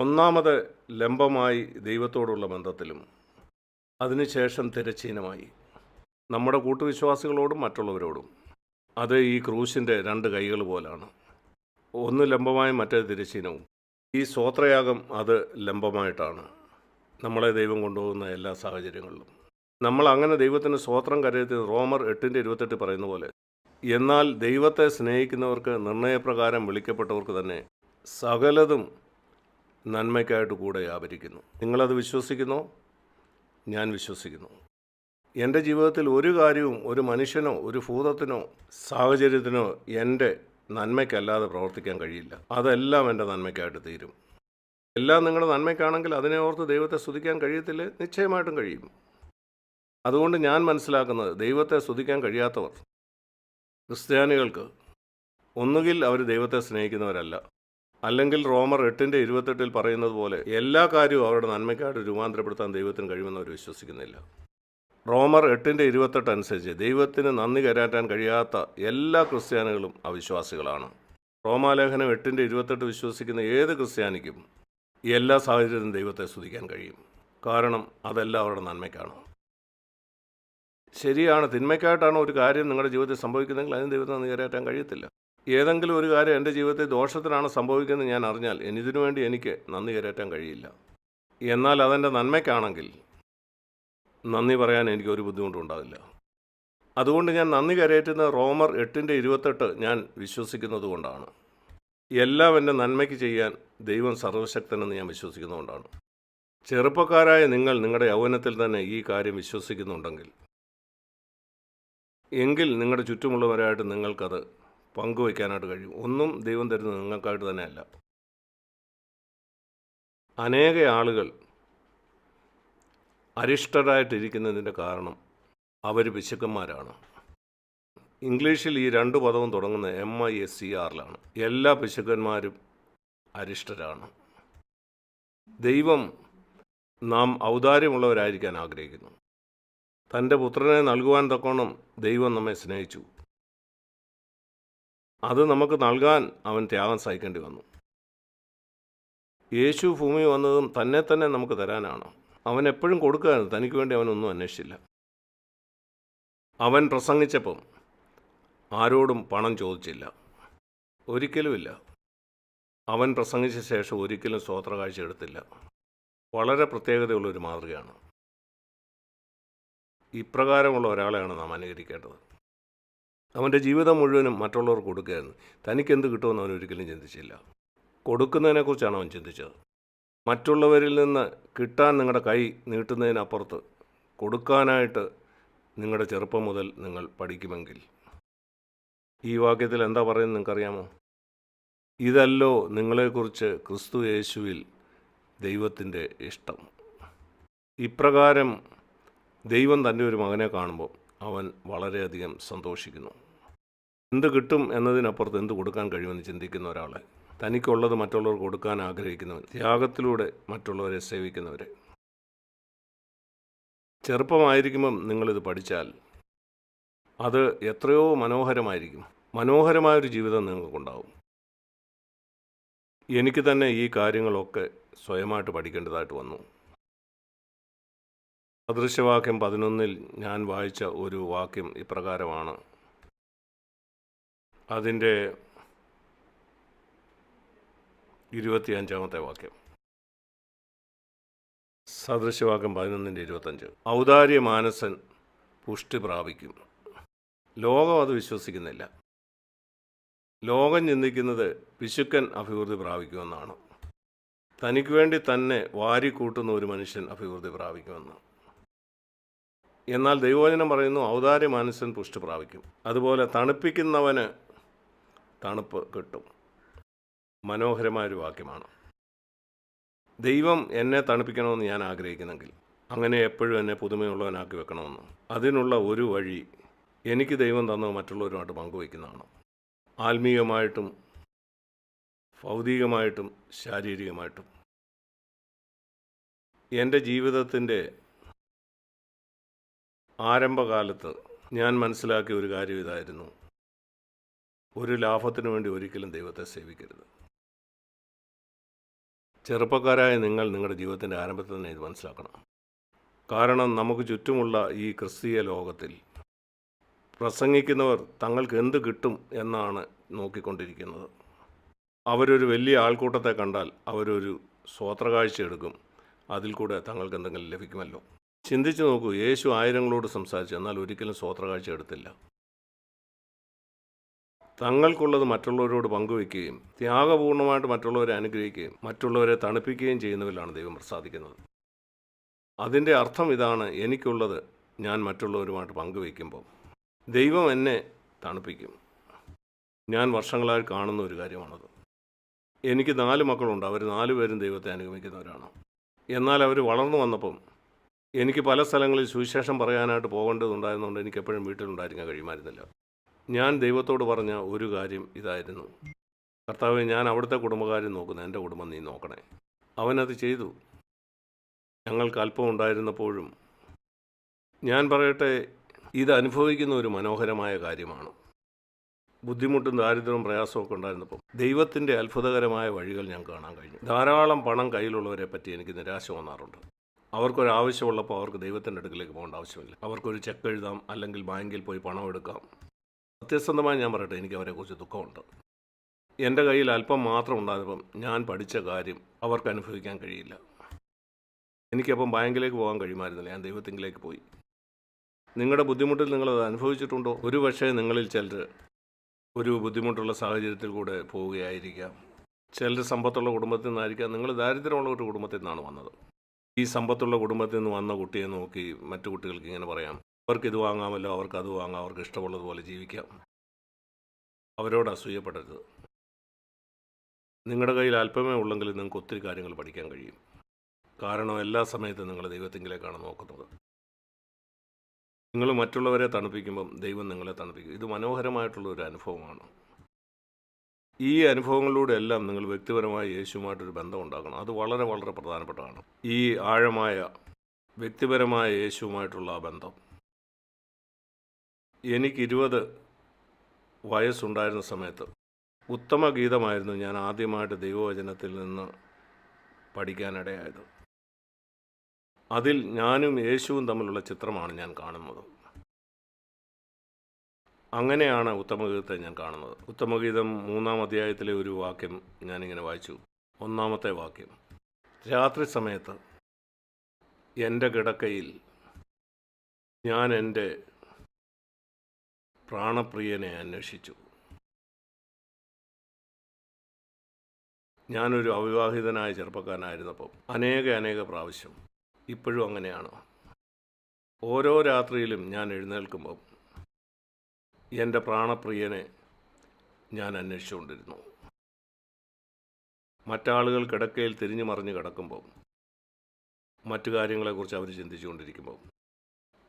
ഒന്നാമത് ലംബമായി ദൈവത്തോടുള്ള ബന്ധത്തിലും അതിനുശേഷം തിരച്ചീനമായി നമ്മുടെ കൂട്ടുവിശ്വാസികളോടും മറ്റുള്ളവരോടും. അത് ഈ ക്രൂശിന്റെ രണ്ട് കൈകൾ പോലാണ്. ഒന്ന് ലംബമായും മറ്റേ തിരശ്ചീനവും. ഈ സ്വോത്രയാഗം അത് ലംബമായിട്ടാണ്. നമ്മളെ ദൈവം കൊണ്ടുപോകുന്ന എല്ലാ സാഹചര്യങ്ങളിലും. നമ്മൾ അങ്ങനെ ദൈവത്തിന് സ്വോത്രം കരുതി റോമർ എട്ടിന്റെ ഇരുപത്തെട്ട് പറയുന്ന പോലെ എന്നാൽ ദൈവത്തെ സ്നേഹിക്കുന്നവർക്ക് നിർണയപ്രകാരം വിളിക്കപ്പെട്ടവർക്ക് തന്നെ സകലതും നന്മയ്ക്കായിട്ട് കൂടെ വ്യാപരിക്കുന്നു നിങ്ങളത് വിശ്വസിക്കുന്നോ? ഞാൻ വിശ്വസിക്കുന്നു. എന്റെ ജീവിതത്തിൽ ഒരു കാര്യവും ഒരു മനുഷ്യനോ ഒരു ഭൂതത്തിനോ സാഹചര്യത്തിനോ എന്റെ നന്മയ്ക്കല്ലാതെ പ്രവർത്തിക്കാൻ കഴിയില്ല. അതെല്ലാം എന്റെ നന്മയ്ക്കായിട്ട് തീരും. എല്ലാം നിങ്ങളുടെ നന്മയ്ക്കാണെങ്കിൽ അതിനെ ഓർത്ത് ദൈവത്തെ സ്തുതിക്കാൻ കഴിയത്തില്ല? നിശ്ചയമായിട്ടും കഴിയും. അതുകൊണ്ട് ഞാൻ മനസ്സിലാക്കുന്നത് ദൈവത്തെ സ്തുതിക്കാൻ കഴിയാത്തവർ ക്രിസ്ത്യാനികൾക്ക് ഒന്നുകിൽ അവർ ദൈവത്തെ സ്നേഹിക്കുന്നവരല്ല. അല്ലെങ്കിൽ റോമർ എട്ടിന്റെ ഇരുപത്തെട്ടിൽ പറയുന്നത് പോലെ എല്ലാ കാര്യവും അവരുടെ നന്മയ്ക്കായിട്ട് രൂപാന്തരപ്പെടുത്താൻ ദൈവത്തിന് കഴിയുമെന്ന് അവർ വിശ്വസിക്കുന്നില്ല. റോമർ എട്ടിന്റെ ഇരുപത്തെട്ട് അനുസരിച്ച് ദൈവത്തിന് നന്ദി കരാറ്റാൻ കഴിയാത്ത എല്ലാ ക്രിസ്ത്യാനികളും അവിശ്വാസികളാണ്. റോമാലേഖനം എട്ടിന്റെ ഇരുപത്തെട്ട് വിശ്വസിക്കുന്ന ഏത് ക്രിസ്ത്യാനിക്കും എല്ലാ സാഹചര്യത്തിലും ദൈവത്തെ സ്തുതിക്കാൻ കഴിയും. കാരണം അതെല്ലാം അവരുടെ നന്മയ്ക്കാണ്. ശരിയാണ് തിന്മയ്ക്കായിട്ടാണ് ഒരു കാര്യം നിങ്ങളുടെ ജീവിതത്തിൽ സംഭവിക്കുന്നതെങ്കിൽ അതിന് ദൈവത്തെ നന്ദി കരാറ്റാൻ കഴിയത്തില്ല. ഏതെങ്കിലും ഒരു കാര്യം എന്റെ ജീവിതത്തിൽ ദോഷത്തിനാണ് സംഭവിക്കുന്നത് ഞാൻ അറിഞ്ഞാൽ ഇതിനു വേണ്ടി എനിക്ക് നന്ദി കയറ്റാൻ കഴിയില്ല. എന്നാൽ അതെന്റെ നന്മയ്ക്കാണെങ്കിൽ നന്ദി പറയാൻ എനിക്ക് ഒരു ബുദ്ധിമുട്ടും ഉണ്ടാവില്ല. അതുകൊണ്ട് ഞാൻ നന്ദി കരയറ്റുന്ന റോമർ എട്ടിന്റെ ഇരുപത്തെട്ട് ഞാൻ വിശ്വസിക്കുന്നത് കൊണ്ടാണ്. എല്ലാം എന്റെ നന്മയ്ക്ക് ചെയ്യാൻ ദൈവം സർവശക്തനെന്ന് ഞാൻ വിശ്വസിക്കുന്നതുകൊണ്ടാണ് ചെറുപ്പക്കാരായ നിങ്ങൾ നിങ്ങളുടെ യൗവനത്തിൽ തന്നെ ഈ കാര്യം വിശ്വസിക്കുന്നുണ്ടെങ്കിൽ എങ്കിൽ നിങ്ങളുടെ ചുറ്റുമുള്ളവരായിട്ട് നിങ്ങൾക്കത് പങ്കുവയ്ക്കാനായിട്ട് കഴിയും. ഒന്നും ദൈവം തരുന്നത് നിങ്ങൾക്കായിട്ട് തന്നെയല്ല. അനേക ആളുകൾ അരിഷ്ടരായിട്ടിരിക്കുന്നതിന്റെ കാരണം അവർ പിശുക്കന്മാരാണ് ഇംഗ്ലീഷിൽ ഈ രണ്ട് പദവും തുടങ്ങുന്നത് എം ഐ എസ് സി ആറിലാണ് എല്ലാ പിശുക്കന്മാരും അരിഷ്ടരാണ്. ദൈവം നാം ഔദാര്യമുള്ളവരായിരിക്കാൻ ആഗ്രഹിക്കുന്നു. തന്റെ പുത്രനെ നൽകുവാൻ തക്കോണം ദൈവം നമ്മെ സ്നേഹിച്ചു. അത് നമുക്ക് നൽകാൻ അവൻ ത്യാഗം സഹിക്കേണ്ടി വന്നു. യേശു ഭൂമി വന്നതും തന്നെ തന്നെ നമുക്ക് തരാനാണ്. അവൻ എപ്പോഴും കൊടുക്കുകയായിരുന്നു. തനിക്ക് വേണ്ടി അവനൊന്നും അന്വേഷിച്ചില്ല. അവൻ പ്രസംഗിച്ചപ്പം ആരോടും പണം ചോദിച്ചില്ല. ഒരിക്കലുമില്ല. അവൻ പ്രസംഗിച്ച ശേഷം ഒരിക്കലും സ്വോത്ര കാഴ്ച എടുത്തില്ല. വളരെ പ്രത്യേകതയുള്ള ഒരു മാതൃകയാണ്. ഇപ്രകാരമുള്ള ഒരാളെയാണ് നാം അനുകരിക്കേണ്ടത്. അവന്റെ ജീവിതം മുഴുവനും മറ്റുള്ളവർക്ക് കൊടുക്കുകയായിരുന്നു. തനിക്കെന്ത് കിട്ടുമെന്ന് അവൻ ഒരിക്കലും ചിന്തിച്ചില്ല. കൊടുക്കുന്നതിനെക്കുറിച്ചാണ് അവൻ ചിന്തിച്ചത്. മറ്റുള്ളവരിൽ നിന്ന് കിട്ടാൻ നിങ്ങളുടെ കൈ നീട്ടുന്നതിനപ്പുറത്ത് കൊടുക്കാനായിട്ട് നിങ്ങളുടെ ചെറുപ്പം മുതൽ നിങ്ങൾ പഠിക്കുമെങ്കിൽ. ഈ വാക്യത്തിൽ എന്താ പറയുന്നത് നിങ്ങൾക്കറിയാമോ? ഇതല്ലോ നിങ്ങളെക്കുറിച്ച് ക്രിസ്തു യേശുവിൽ ദൈവത്തിന്റെ ഇഷ്ടം. ഇപ്രകാരം ദൈവം തന്റെ ഒരു മകനെ കാണുമ്പോൾ അവൻ വളരെയധികം സന്തോഷിക്കുന്നു. എന്ത് കിട്ടും എന്നതിനപ്പുറത്ത് എന്ത് കൊടുക്കാൻ കഴിയുമെന്ന് ചിന്തിക്കുന്ന ഒരാളെ. തനിക്കുള്ളത് മറ്റുള്ളവർക്ക് കൊടുക്കാൻ ആഗ്രഹിക്കുന്നവൻ ത്യാഗത്തിലൂടെ മറ്റുള്ളവരെ സേവിക്കുന്നവരെ. ചെറുപ്പമായിരിക്കുമ്പം നിങ്ങളിത് പഠിച്ചാൽ അത് എത്രയോ മനോഹരമായിരിക്കും. മനോഹരമായൊരു ജീവിതം നിങ്ങൾക്കുണ്ടാവും. എനിക്ക് തന്നെ ഈ കാര്യങ്ങളൊക്കെ സ്വയമായിട്ട് പഠിക്കേണ്ടതായിട്ട് വന്നു. സദൃശവാക്യം പതിനൊന്നിൽ ഞാൻ വായിച്ച ഒരു വാക്യം ഇപ്രകാരമാണ്. അതിന്റെ ഇരുപത്തിയഞ്ചാമത്തെ വാക്യം. സദൃശവാക്യം പതിനൊന്നിന്റെ ഇരുപത്തഞ്ച് ഔദാര്യ മാനസൻ പുഷ്ടി പ്രാപിക്കും. ലോകം അത് വിശ്വസിക്കുന്നില്ല. ലോകം ചിന്തിക്കുന്നത് പിശുക്കൻ അഭിവൃദ്ധി പ്രാപിക്കുമെന്നാണ്. തനിക്ക് വേണ്ടി തന്നെ വാരിക്കൂട്ടുന്ന ഒരു മനുഷ്യൻ അഭിവൃദ്ധി പ്രാപിക്കുമെന്ന്. എന്നാൽ ദൈവവചനം പറയുന്നു ഔദാര്യ മനസ്സൻ പുഷ്ടി പ്രാപിക്കും. അതുപോലെ തണുപ്പിക്കുന്നവന് തണുപ്പ് കിട്ടും. മനോഹരമായൊരു വാക്യമാണ്. ദൈവം എന്നെ തണുപ്പിക്കണമെന്ന് ഞാൻ ആഗ്രഹിക്കുന്നെങ്കിൽ അങ്ങനെ എപ്പോഴും എന്നെ പുതുമയുള്ളവനാക്കി വെക്കണമെന്ന്. അതിനുള്ള ഒരു വഴി എനിക്ക് ദൈവം തന്നത് മറ്റുള്ളവരുമായിട്ട് പങ്കുവയ്ക്കുന്നതാണ്. ആത്മീയമായിട്ടും ഭൗതികമായിട്ടും ശാരീരികമായിട്ടും. എന്റെ ജീവിതത്തിന്റെ ആരംഭകാലത്ത് ഞാൻ മനസ്സിലാക്കിയ ഒരു കാര്യം ഇതായിരുന്നു. ഒരു ലാഭത്തിനു വേണ്ടി ഒരിക്കലും ദൈവത്തെ സേവിക്കരുത്. ചെറുപ്പക്കാരായ നിങ്ങൾ നിങ്ങളുടെ ജീവിതത്തിന്റെ ആരംഭത്തിൽ തന്നെ ഇത് മനസ്സിലാക്കണം. കാരണം നമുക്ക് ചുറ്റുമുള്ള ഈ ക്രിസ്തീയ ലോകത്തിൽ പ്രസംഗിക്കുന്നവർ തങ്ങൾക്ക് എന്ത് കിട്ടും എന്നാണ് നോക്കിക്കൊണ്ടിരിക്കുന്നത്. അവരൊരു വലിയ ആൾക്കൂട്ടത്തെ കണ്ടാൽ അവരൊരു സ്വോത്രകാഴ്ച എടുക്കും. അതിൽ കൂടെ തങ്ങൾക്ക് എന്തെങ്കിലും ലഭിക്കുമല്ലോ. ചിന്തിച്ചു നോക്കൂ യേശു ആയിരങ്ങളോട് സംസാരിച്ചു എന്നാൽ ഒരിക്കലും സ്വോത്രകാഴ്ച എടുത്തില്ല. തങ്ങൾക്കുള്ളത് മറ്റുള്ളവരോട് പങ്കുവയ്ക്കുകയും ത്യാഗപൂർണമായിട്ട് മറ്റുള്ളവരെ അനുഗ്രഹിക്കുകയും മറ്റുള്ളവരെ തണുപ്പിക്കുകയും ചെയ്യുന്നവരിലാണ് ദൈവം പ്രസാദിക്കുന്നത്. അതിന്റെ അർത്ഥം ഇതാണ് എനിക്കുള്ളത് ഞാൻ മറ്റുള്ളവരുമായിട്ട് പങ്കുവയ്ക്കുമ്പോൾ. ദൈവം എന്നെ തണുപ്പിക്കും. ഞാൻ വർഷങ്ങളായി കാണുന്ന ഒരു കാര്യമാണത്. എനിക്ക് നാല് മക്കളുണ്ട് അവർ നാലുപേരും ദൈവത്തെ അനുഗമിക്കുന്നവരാണ്. എന്നാൽ അവർ വളർന്നു വന്നപ്പം എനിക്ക് പല സ്ഥലങ്ങളിൽ സുവിശേഷം പറയാനായിട്ട് പോകേണ്ടതുണ്ടായിരുന്നുകൊണ്ട് എനിക്ക് എപ്പോഴും വീട്ടിലുണ്ടായിരിക്കാൻ കഴിയുമായിരുന്നില്ല. ഞാൻ ദൈവത്തോട് പറഞ്ഞ ഒരു കാര്യം ഇതായിരുന്നു. കർത്താവ് ഞാൻ അവിടുത്തെ കുടുംബകാര്യം നോക്കുന്നു. എന്റെ കുടുംബം നീ നോക്കണേ. അവനത് ചെയ്തു. ഞങ്ങൾക്ക് അല്പം ഉണ്ടായിരുന്നപ്പോഴും ഞാൻ പറയട്ടെ ഇത് അനുഭവിക്കുന്ന ഒരു മനോഹരമായ കാര്യമാണ്. ബുദ്ധിമുട്ടും ദാരിദ്ര്യവും പ്രയാസവും ഒക്കെ ഉണ്ടായിരുന്നപ്പോൾ ദൈവത്തിന്റെ അത്ഭുതകരമായ വഴികൾ ഞാൻ കാണാൻ കഴിഞ്ഞു. ധാരാളം പണം കയ്യിലുള്ളവരെ പറ്റി എനിക്ക് നിരാശ വന്നാറുണ്ട്. അവർക്കൊരാവശ്യമുള്ളപ്പോൾ അവർക്ക് ദൈവത്തിന്റെ അടുക്കിലേക്ക് പോകേണ്ട ആവശ്യമില്ല. അവർക്കൊരു ചെക്ക് എഴുതാം അല്ലെങ്കിൽ ബാങ്കിൽ പോയി പണം എടുക്കാം. സത്യസന്ധമായി ഞാൻ പറയട്ടെ എനിക്ക് അവരെക്കുറിച്ച് ദുഃഖമുണ്ട്. എന്റെ കയ്യിൽ അല്പം മാത്രം ഉണ്ടായപ്പം ഞാൻ പഠിച്ച കാര്യം അവർക്ക് അനുഭവിക്കാൻ കഴിയില്ല. എനിക്കപ്പം ബാങ്കിലേക്ക് പോകാൻ കഴിയുമായിരുന്നില്ല. ഞാൻ ദൈവത്തിങ്കിലേക്ക് പോയി. നിങ്ങളുടെ ബുദ്ധിമുട്ടിൽ നിങ്ങളത് അനുഭവിച്ചിട്ടുണ്ടോ? ഒരു പക്ഷേ നിങ്ങളിൽ ചിലർ ഒരു ബുദ്ധിമുട്ടുള്ള സാഹചര്യത്തിൽ കൂടെ പോവുകയായിരിക്കാം. ചിലർ സമ്പത്തുള്ള കുടുംബത്തിൽ നിന്നായിരിക്കാം. നിങ്ങൾ ദാരിദ്ര്യമുള്ള ഒരു കുടുംബത്തിൽ നിന്നാണ് വന്നത്. ഈ സമ്പത്തുള്ള കുടുംബത്തിൽ നിന്ന് വന്ന കുട്ടിയെ നോക്കി മറ്റു കുട്ടികൾക്ക് ഇങ്ങനെ പറയാം. അവർക്ക് ഇത് വാങ്ങാമല്ലോ അവർക്ക് അത് വാങ്ങാം അവർക്ക് ഇഷ്ടമുള്ളതുപോലെ ജീവിക്കാം. അവരോട് അസൂയപ്പെടരുത്. നിങ്ങളുടെ കയ്യിൽ അല്പമേ ഉള്ളെങ്കിൽ നിങ്ങൾക്ക് ഒത്തിരി കാര്യങ്ങൾ പഠിക്കാൻ കഴിയും. കാരണം എല്ലാ സമയത്തും നിങ്ങൾ ദൈവത്തിങ്കിലേക്കാണ് നോക്കുന്നത്. നിങ്ങൾ മറ്റുള്ളവരെ തണുപ്പിക്കുമ്പം ദൈവം നിങ്ങളെ തണുപ്പിക്കും. ഇത് മനോഹരമായിട്ടുള്ള ഒരു അനുഭവമാണ്. ഈ അനുഭവങ്ങളിലൂടെയെല്ലാം നിങ്ങൾ വ്യക്തിപരമായി യേശുവുമായിട്ടൊരു ബന്ധം ഉണ്ടാക്കണം അത് വളരെ വളരെ പ്രധാനപ്പെട്ടതാണ്. ഈ ആഴമായ വ്യക്തിപരമായ യേശുവുമായിട്ടുള്ള ആ ബന്ധം. എനിക്ക് ഇരുപത് വയസ്സുണ്ടായിരുന്ന സമയത്ത് ഉത്തമ ഗീതമായിരുന്നു ഞാൻ ആദ്യമായിട്ട് ദൈവവചനത്തിൽ നിന്ന് പഠിക്കാനിടയായത്. അതിൽ ഞാനും യേശുവും തമ്മിലുള്ള ചിത്രമാണ് ഞാൻ കാണുന്നത്. അങ്ങനെയാണ് ഉത്തമഗീതത്തെ ഞാൻ കാണുന്നത്. ഉത്തമഗീതം മൂന്നാം അധ്യായത്തിലെ ഒരു വാക്യം ഞാനിങ്ങനെ വായിച്ചു. ഒന്നാമത്തെ വാക്യം. രാത്രി സമയത്ത് എന്റെ കിടക്കയിൽ ഞാൻ എന്റെ പ്രാണപ്രിയനെ അന്വേഷിച്ചു. ഞാനൊരു അവിവാഹിതനായ ചെറുപ്പക്കാരനായിരുന്നപ്പം അനേക അനേക പ്രാവശ്യം ഇപ്പോഴും അങ്ങനെയാണ്. ഓരോ രാത്രിയിലും ഞാൻ എഴുന്നേൽക്കുമ്പം എന്റെ പ്രാണപ്രിയനെ ഞാൻ അന്വേഷിച്ചുകൊണ്ടിരുന്നു. മറ്റാളുകൾ കിടക്കയിൽ തിരിഞ്ഞു മറിഞ്ഞ് കിടക്കുമ്പോൾ മറ്റു കാര്യങ്ങളെക്കുറിച്ച് അവർ ചിന്തിച്ചുകൊണ്ടിരിക്കുമ്പോൾ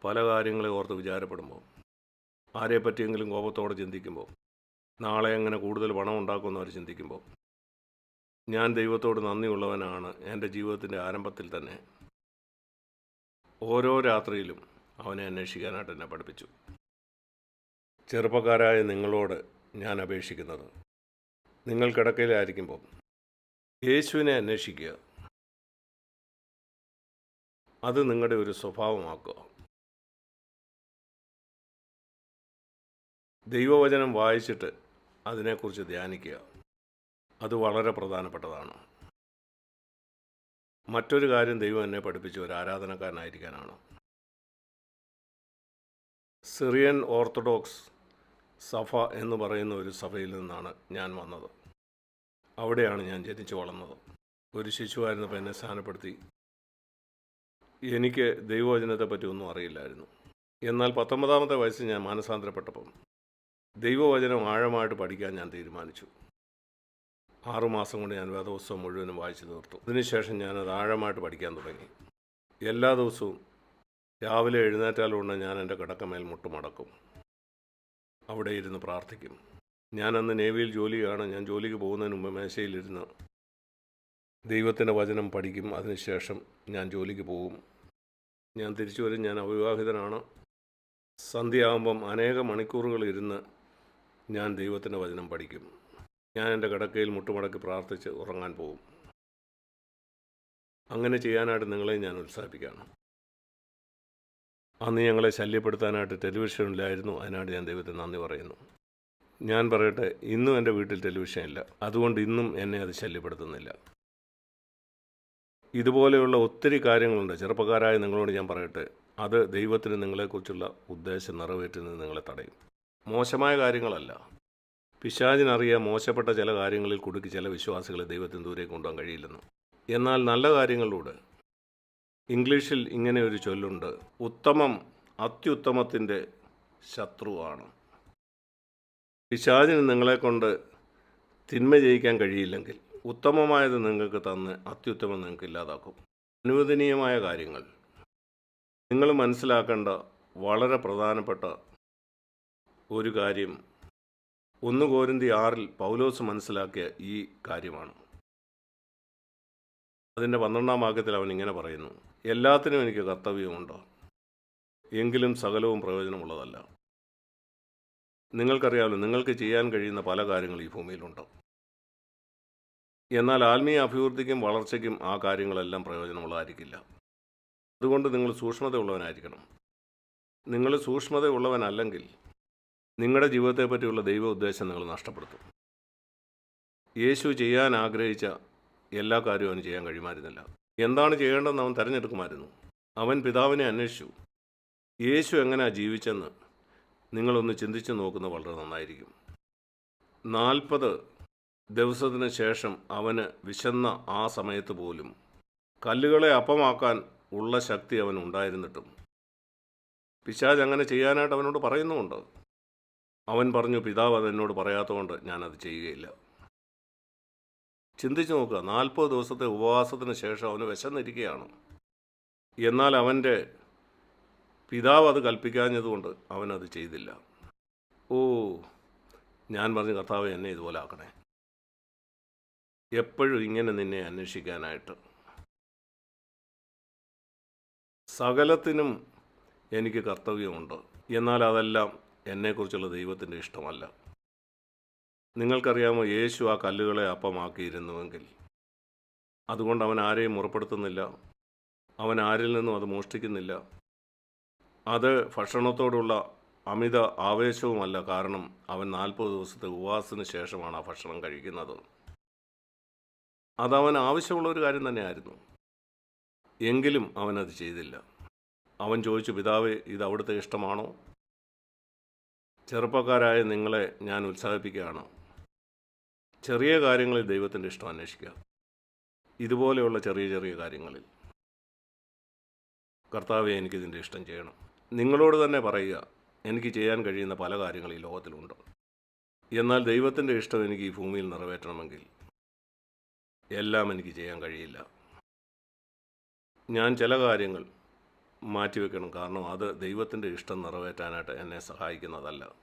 പല കാര്യങ്ങളെ ഓർത്ത് വിചാരപ്പെടുമ്പോൾ ആരെ പറ്റിയെങ്കിലും കോപത്തോടെ ചിന്തിക്കുമ്പോൾ നാളെ എങ്ങനെ കൂടുതൽ പണം ഉണ്ടാക്കുമെന്ന് അവർ ചിന്തിക്കുമ്പോൾ ഞാൻ ദൈവത്തോട് നന്ദിയുള്ളവനാണ് എന്റെ ജീവിതത്തിന്റെ ആരംഭത്തിൽ തന്നെ. ഓരോ രാത്രിയിലും അവനെ അന്വേഷിക്കാനായിട്ട് എന്നെ പഠിപ്പിച്ചു. ചെറുപ്പക്കാരായ നിങ്ങളോട് ഞാൻ അപേക്ഷിക്കുന്നത്. നിങ്ങൾ കിടക്കയിലായിരിക്കുമ്പോൾ യേശുവിനെ അന്വേഷിക്കുക. അത് നിങ്ങളുടെ ഒരു സ്വഭാവമാക്കുക. ദൈവവചനം വായിച്ചിട്ട് അതിനെക്കുറിച്ച് ധ്യാനിക്കുക. അത് വളരെ പ്രധാനപ്പെട്ടതാണ്. മറ്റൊരു കാര്യം ദൈവം എന്നെ പഠിപ്പിച്ച ഒരു ആരാധനക്കാരനായിരിക്കാനാണ്. സിറിയൻ ഓർത്തഡോക്സ് സഭ എന്ന് പറയുന്ന ഒരു സഭയിൽ നിന്നാണ് ഞാൻ വന്നത്. അവിടെയാണ് ഞാൻ ജനിച്ചു വളർന്നത്. ഒരു ശിശുവായിരുന്നപ്പോൾ എന്നെ സ്ഥാനപ്പെടുത്തി. എനിക്ക് ദൈവവചനത്തെ പറ്റി ഒന്നും അറിയില്ലായിരുന്നു. എന്നാൽ പത്തൊമ്പതാമത്തെ വയസ്സിൽ ഞാൻ മാനസാന്തരപ്പെട്ടപ്പം ദൈവവചനം ആഴമായിട്ട് പഠിക്കാൻ ഞാൻ തീരുമാനിച്ചു. ആറുമാസം കൊണ്ട് ഞാൻ വേദപുസ്തകം മുഴുവനും വായിച്ചു തീർത്തു. അതിനുശേഷം ഞാനത് ആഴമായിട്ട് പഠിക്കാൻ തുടങ്ങി. എല്ലാ ദിവസവും രാവിലെ എഴുന്നേറ്റാലുകൊണ്ട് ഞാൻ എന്റെ കിടക്കമേൽ മുട്ടുമടക്കും. അവിടെ ഇരുന്ന് പ്രാർത്ഥിക്കും. ഞാൻ അന്ന് നേവിയിൽ ജോലിയാണ്. ഞാൻ ജോലിക്ക് പോകുന്നതിന് മുമ്പ് മേശയിലിരുന്ന് ദൈവത്തിന്റെ വചനം പഠിക്കും. അതിനുശേഷം ഞാൻ ജോലിക്ക് പോകും. ഞാൻ തിരിച്ചു വരും. ഞാൻ അവിവാഹിതനാണ്. സന്ധ്യയാകുമ്പം അനേക മണിക്കൂറുകൾ ഇരുന്ന് ഞാൻ ദൈവത്തിന്റെ വചനം പഠിക്കും. ഞാൻ എന്റെ കിടക്കയിൽ മുട്ടുമടക്കി പ്രാർത്ഥിച്ച് ഉറങ്ങാൻ പോകും. അങ്ങനെ ചെയ്യാനായിട്ട് നിങ്ങളെ ഞാൻ ഉത്സാഹിപ്പിക്കുകയാണ്. അന്ന് ഞങ്ങളെ ശല്യപ്പെടുത്താനായിട്ട് ടെലിവിഷനിലായിരുന്നു. അതിനായിട്ട് ഞാൻ ദൈവത്തെ നന്ദി പറയുന്നു. ഞാൻ പറയട്ടെ ഇന്നും എന്റെ വീട്ടിൽ ടെലിവിഷൻ ഇല്ല. അതുകൊണ്ട് ഇന്നും എന്നെ അത് ശല്യപ്പെടുത്തുന്നില്ല. ഇതുപോലെയുള്ള ഒത്തിരി കാര്യങ്ങളുണ്ട്. ചെറുപ്പക്കാരായ നിങ്ങളോട് ഞാൻ പറയട്ടെ അത് ദൈവത്തിന് നിങ്ങളെക്കുറിച്ചുള്ള ഉദ്ദേശം നിറവേറ്റുന്നത് നിങ്ങളെ തടയും. മോശമായ കാര്യങ്ങളല്ല. പിശാചിനറിയാൻ മോശപ്പെട്ട ചില കാര്യങ്ങളിൽ കുടുക്കി ചില വിശ്വാസികളെ ദൈവത്തിന് ദൂരെ കൊണ്ടുപോകാൻ കഴിയില്ലെന്ന്. എന്നാൽ നല്ല കാര്യങ്ങളിലൂടെ ഇംഗ്ലീഷിൽ ഇങ്ങനെ ഒരു ചൊല്ലുണ്ട്. ഉത്തമം അത്യുത്തമത്തിന്റെ ശത്രുവാണ്. പിശാചിന് നിങ്ങളെക്കൊണ്ട് തിന്മ ജയിക്കാൻ കഴിയില്ലെങ്കിൽ ഉത്തമമായത് നിങ്ങൾക്ക് തന്ന് അത്യുത്തമം നിങ്ങൾക്ക് ഇല്ലാതാക്കും. അനുവദനീയമായ കാര്യങ്ങൾ. നിങ്ങൾ മനസ്സിലാക്കേണ്ട വളരെ പ്രധാനപ്പെട്ട ഒരു കാര്യം ഒന്ന് കോരിന്തി ആറിൽ പൗലോസ് മനസ്സിലാക്കിയ ഈ കാര്യമാണ്. അതിന്റെ പന്ത്രണ്ടാം വാക്യത്തിൽ അവൻ ഇങ്ങനെ പറയുന്നു. എല്ലാത്തിനും എനിക്ക് കർത്തവ്യമുണ്ട്? എങ്കിലും സകലവും പ്രയോജനമുള്ളതല്ല. നിങ്ങൾക്കറിയാമല്ലോ നിങ്ങൾക്ക് ചെയ്യാൻ കഴിയുന്ന പല കാര്യങ്ങളും ഈ ഭൂമിയിലുണ്ട്. എന്നാൽ ആത്മീയ അഭിവൃദ്ധിക്കും വളർച്ചയ്ക്കും ആ കാര്യങ്ങളെല്ലാം പ്രയോജനമുള്ളതായിരിക്കില്ല. അതുകൊണ്ട് നിങ്ങൾ സൂക്ഷ്മതയുള്ളവനായിരിക്കണം. നിങ്ങൾ സൂക്ഷ്മതയുള്ളവനല്ലെങ്കിൽ നിങ്ങളുടെ ജീവിതത്തെ പറ്റിയുള്ള ദൈവ ഉദ്ദേശം നിങ്ങൾ നഷ്ടപ്പെടുത്തും. യേശു ചെയ്യാൻ ആഗ്രഹിച്ച എല്ലാ കാര്യവും അവന് ചെയ്യാൻ കഴിയുമായിരുന്നില്ല. എന്താണ് ചെയ്യേണ്ടതെന്ന് അവൻ തിരഞ്ഞെടുക്കുമായിരുന്നു. അവൻ പിതാവിനെ അന്വേഷിച്ചു. യേശു എങ്ങനെയാണ് ജീവിച്ചെന്ന് നിങ്ങളൊന്ന് ചിന്തിച്ചു നോക്കുന്നത് വളരെ നന്നായിരിക്കും. നാൽപ്പത് ദിവസത്തിന് ശേഷം അവന് വിശന്ന ആ സമയത്ത് പോലും കല്ലുകളെ അപ്പമാക്കാൻ ഉള്ള ശക്തി അവൻ ഉണ്ടായിരുന്നിട്ടും. പിശാജ് അങ്ങനെ ചെയ്യാനായിട്ട് അവനോട് പറയുന്നുമുണ്ട്. അവൻ പറഞ്ഞു പിതാവ് അതെന്നോട് പറയാത്തതുകൊണ്ട് ഞാനത് ചെയ്യുകയില്ല. ചിന്തിച്ചു നോക്കുക. നാൽപ്പത് ദിവസത്തെ ഉപവാസത്തിന് ശേഷം അവന് വിശന്നിരിക്കുകയാണ്. എന്നാൽ അവന്റെ പിതാവ് അത് കൽപ്പിക്കാഞ്ഞതുകൊണ്ട് അവനത് ചെയ്തില്ല. ഓ ഞാൻ പറഞ്ഞ കർത്താവ് എന്നെ ഇതുപോലെ ആക്കണേ. എപ്പോഴും ഇങ്ങനെ നിന്നെ അന്വേഷിക്കാനായിട്ട്. സകലത്തിനും എനിക്ക് കർത്തവ്യമുണ്ട്. എന്നാൽ അതെല്ലാം എന്നെക്കുറിച്ചുള്ള ദൈവത്തിന്റെ ഇഷ്ടമല്ല. നിങ്ങൾക്കറിയാമോ യേശു ആ കല്ലുകളെ അപ്പമാക്കിയിരുന്നുവെങ്കിൽ? അതുകൊണ്ട് അവൻ ആരെയും മുറപ്പെടുത്തുന്നില്ല. അവൻ ആരിൽ നിന്നും അത് മോഷ്ടിക്കുന്നില്ല. അത് ഭക്ഷണത്തോടുള്ള അമിത ആവേശവുമല്ല കാരണം അവൻ നാൽപ്പത് ദിവസത്തെ ഉപവാസത്തിന് ശേഷമാണ് ആ ഭക്ഷണം കഴിക്കുന്നത്. അതവൻ ആവശ്യമുള്ള ഒരു കാര്യം തന്നെയായിരുന്നു. എങ്കിലും അവനത് ചെയ്തില്ല. അവൻ ചോദിച്ചു പിതാവ് ഇത് അവിടുത്തെ ഇഷ്ടമാണോ? ചെറുപ്പക്കാരായ നിങ്ങളെ ഞാൻ ഉത്സാഹിപ്പിക്കുകയാണ്. ചെറിയ കാര്യങ്ങളിൽ ദൈവത്തിന്റെ ഇഷ്ടം അന്വേഷിക്കുക. ഇതുപോലെയുള്ള ചെറിയ ചെറിയ കാര്യങ്ങളിൽ. കർത്താവെ എനിക്കിതിന്റെ ഇഷ്ടം ചെയ്യണം. നിങ്ങളോട് തന്നെ പറയുക എനിക്ക് ചെയ്യാൻ കഴിയുന്ന പല കാര്യങ്ങൾ ഈ ലോകത്തിലുണ്ട്. എന്നാൽ ദൈവത്തിന്റെ ഇഷ്ടം എനിക്ക് ഈ ഭൂമിയിൽ നിറവേറ്റണമെങ്കിൽ എല്ലാം എനിക്ക് ചെയ്യാൻ കഴിയില്ല. ഞാൻ ചില കാര്യങ്ങൾ മാറ്റിവെക്കണം. കാരണം അത് ദൈവത്തിന്റെ ഇഷ്ടം നിറവേറ്റാനായിട്ട് എന്നെ സഹായിക്കുന്നതല്ല.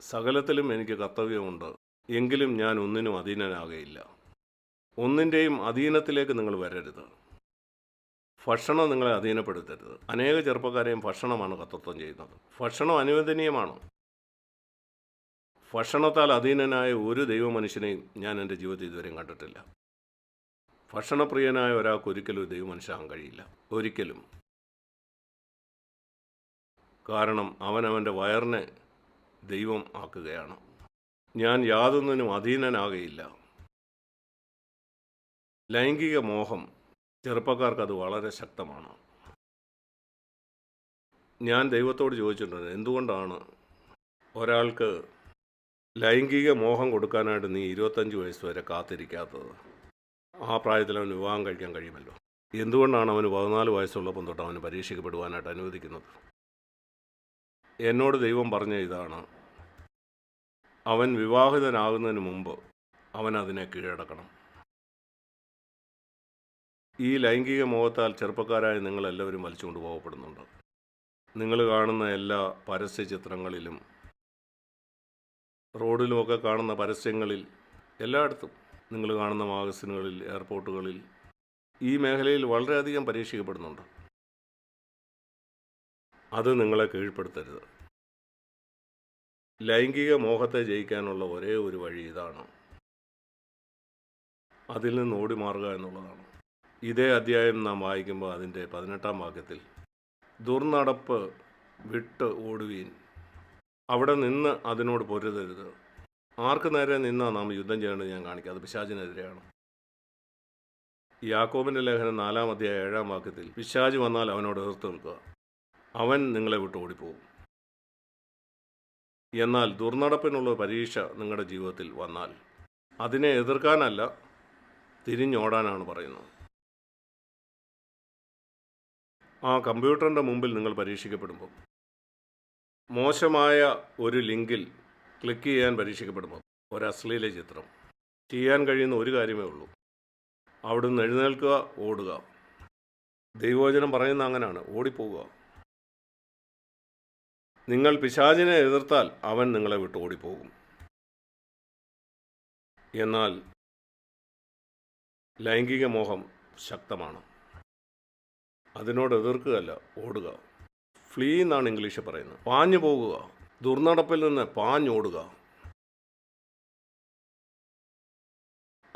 സകലത്തിലും എനിക്ക് കർത്തവ്യമുണ്ട്. എങ്കിലും ഞാൻ ഒന്നിനും അധീനനാകുകയില്ല ഒന്നിന്റെയും അധീനത്തിലേക്ക് നിങ്ങൾ വരരുത്. ഭക്ഷണം നിങ്ങളെ അധീനപ്പെടുത്തരുത്. അനേക ചെറുപ്പക്കാരെയും ഭക്ഷണമാണ് കത്തത്വം ചെയ്യുന്നത്. ഭക്ഷണം അനുവദനീയമാണ്. ഭക്ഷണത്താൽ അധീനനായ ഒരു ദൈവമനുഷ്യനെയും ഞാൻ എന്റെ ജീവിതത്തിൽ ഇതുവരെയും കണ്ടിട്ടില്ല. ഭക്ഷണപ്രിയനായ ഒരാൾക്ക് ഒരിക്കലും ഒരു ദൈവമനുഷ്യൻ കഴിയില്ല. ഒരിക്കലും. കാരണം അവനവന്റെ വയറിനെ ദൈവം ആക്കുകയാണ്. ഞാൻ യാതൊന്നിനും അധീനനാകയില്ല. ലൈംഗിക മോഹം ചെറുപ്പക്കാർക്ക് അത് വളരെ ശക്തമാണ്. ഞാൻ ദൈവത്തോട് ചോദിച്ചിട്ടുണ്ട് എന്തുകൊണ്ടാണ് ഒരാൾക്ക് ലൈംഗിക മോഹം കൊടുക്കാനായിട്ട് നീ ഇരുപത്തഞ്ച് വയസ്സ് വരെ കാത്തിരിക്കാത്തത്? ആ പ്രായത്തിൽ അവന് വിവാഹം കഴിക്കാൻ കഴിയുമല്ലോ. എന്തുകൊണ്ടാണ് അവന് പതിനാല് വയസ്സുള്ളപ്പം തൊട്ട് അവന് പരീക്ഷിക്കപ്പെടുവാനായിട്ട് അനുവദിക്കുന്നത്? എന്നോട് ദൈവം പറഞ്ഞ ഇതാണ്. അവൻ വിവാഹിതനാകുന്നതിന് മുമ്പ് അവൻ അതിനെ കീഴടക്കണം. ഈ ലൈംഗിക മോഹത്താൽ ചെറുപ്പക്കാരായ നിങ്ങളെല്ലാവരും വലിച്ചുകൊണ്ട് പോകപ്പെടുന്നുണ്ട് നിങ്ങൾ കാണുന്ന എല്ലാ പരസ്യ ചിത്രങ്ങളിലും റോഡിലുമൊക്കെ കാണുന്ന പരസ്യങ്ങളിൽ എല്ലായിടത്തും നിങ്ങൾ കാണുന്ന മാഗസിനുകളിൽ എയർപോർട്ടുകളിൽ ഈ മേഖലയിൽ വളരെയധികം പരീക്ഷിക്കപ്പെടുന്നുണ്ട്. അത് നിങ്ങളെ കീഴ്പ്പെടുത്തരുത്. ലൈംഗിക മോഹത്തെ ജയിക്കാനുള്ള ഒരേ ഒരു വഴി ഇതാണ്. അതിൽ നിന്ന് ഓടി മാറുക എന്നുള്ളതാണ്. ഇതേ അധ്യായം നാം വായിക്കുമ്പോൾ അതിന്റെ പതിനെട്ടാം വാക്യത്തിൽ ദുർനടപ്പ് വിട്ട് ഓടുവീൻ. അവിടെ നിന്ന് അതിനോട് പൊരുതരുത്. ആർക്ക് നേരെ നിന്നാ നാം യുദ്ധം ചെയ്യേണ്ടത് ഞാൻ കാണിക്കുക അത് പിശാചിനെതിരെയാണ്. യാക്കോബിന്റെ ലേഖനം നാലാം അധ്യായ ഏഴാം വാക്യത്തിൽ പിശാജ് വന്നാൽ അവനോട് എതിർത്ത് നിൽക്കുക. അവൻ നിങ്ങളെ വിട്ട് ഓടിപ്പോകും. എന്നാൽ ദുർനടപ്പിനുള്ള പരീക്ഷ നിങ്ങളുടെ ജീവിതത്തിൽ വന്നാൽ അതിനെ എതിർക്കാനല്ല തിരിഞ്ഞോടാനാണ് പറയുന്നത്. ആ കമ്പ്യൂട്ടറിന്റെ മുമ്പിൽ നിങ്ങൾ പരീക്ഷിക്കപ്പെടുമ്പോൾ മോശമായ ഒരു ലിങ്കിൽ ക്ലിക്ക് ചെയ്യാൻ പരീക്ഷിക്കപ്പെടുമ്പോൾ ഒരു അശ്ലീല ചിത്രം ചെയ്യാൻ കഴിയുന്ന ഒരു കാര്യമേ ഉള്ളൂ. അവിടുന്ന് എഴുന്നേൽക്കുക ഓടുക. ദൈവവചനം പറയുന്ന അങ്ങനെയാണ് ഓടിപ്പോവുക നിങ്ങൾ പിശാചിനെ എതിർത്താൽ അവൻ നിങ്ങളെ വിട്ട് ഓടിപ്പോകും. എന്നാൽ ലൈംഗിക മോഹം ശക്തമാണ്. അതിനോട് എതിർക്കുകയല്ല ഓടുക. ഫ്ലീ എന്നാണ് ഇംഗ്ലീഷിൽ പറയുന്നത്. പാഞ്ഞു പോകുക. ദുർനടപ്പിൽ നിന്ന് പാഞ്ഞോടുക.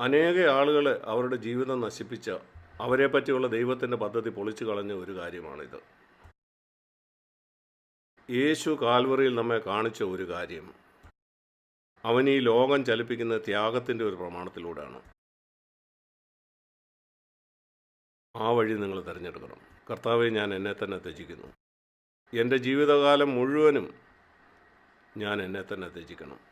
അനേക ആളുകളെ അവരുടെ ജീവിതം നശിപ്പിച്ച അവരെ പറ്റിയുള്ള ദൈവത്തിന്റെ പദ്ധതി പൊളിച്ചു കളഞ്ഞ ഒരു കാര്യമാണിത്. യേശു കാൽവറിയിൽ നമ്മെ കാണിച്ച ഒരു കാര്യം. അവൻ ഈ ലോകം ചലിപ്പിക്കുന്ന ത്യാഗത്തിന്റെ ഒരു പ്രമാണത്തിലൂടെയാണ്. ആ വഴി നിങ്ങൾ തിരഞ്ഞെടുക്കണം. കർത്താവെ ഞാൻ എന്നെ തന്നെ ത്യജിക്കുന്നു. എന്റെ ജീവിതകാലം മുഴുവനും ഞാൻ എന്നെ തന്നെ ത്യജിക്കണം.